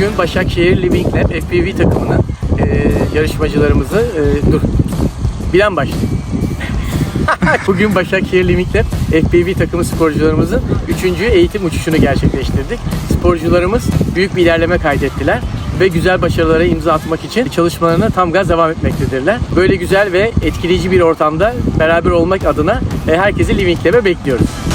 Bugün Başakşehir Living Lab FPV takımının e, yarışmacılarımızı e, dur bilen başlıyor. Bugün Başakşehir Living Lab FPV takımı sporcularımızın 3. eğitim uçuşunu gerçekleştirdik. Sporcularımız büyük bir ilerleme kaydettiler ve güzel başarılara imza atmak için çalışmalarına tam gaz devam etmektedirler. Böyle güzel ve etkileyici bir ortamda beraber olmak adına e, herkesi Living Lab'e bekliyoruz.